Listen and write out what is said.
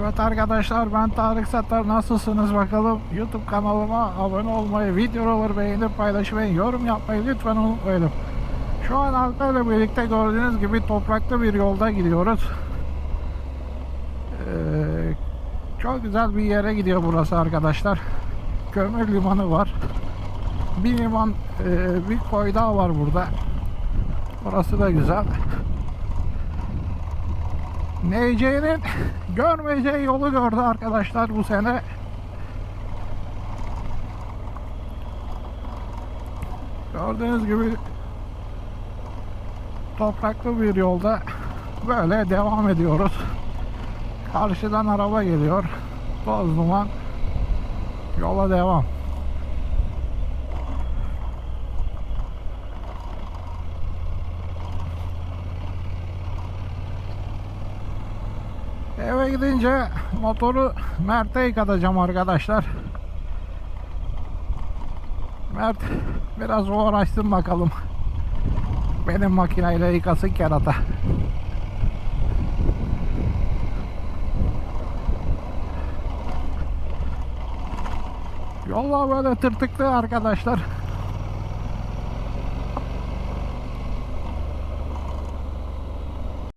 Evet arkadaşlar ben Tarık Satar nasılsınız bakalım? YouTube kanalıma abone olmayı videoları beğenip paylaşmayı yorum yapmayı lütfen unutmayın Şu an Alpa ile birlikte gördüğünüz gibi topraklı bir yolda gidiyoruz. Ee, Çok güzel bir yere gidiyor burası arkadaşlar. Kömür limanı var. Bir liman e, bir koy daha var burada. Burası da güzel NC'nin görmeyeceği yolu gördü arkadaşlar bu sene. Gördüğünüz gibi topraklı bir yolda böyle devam ediyoruz. Karşıdan araba geliyor. Toz duman. Yola devam. Eve gidince motoru Mert'e yıkatacağım arkadaşlar. Mert biraz uğraşsın bakalım. Benim makineyle yıkasın kerata. Yolla böyle tırtıklı arkadaşlar.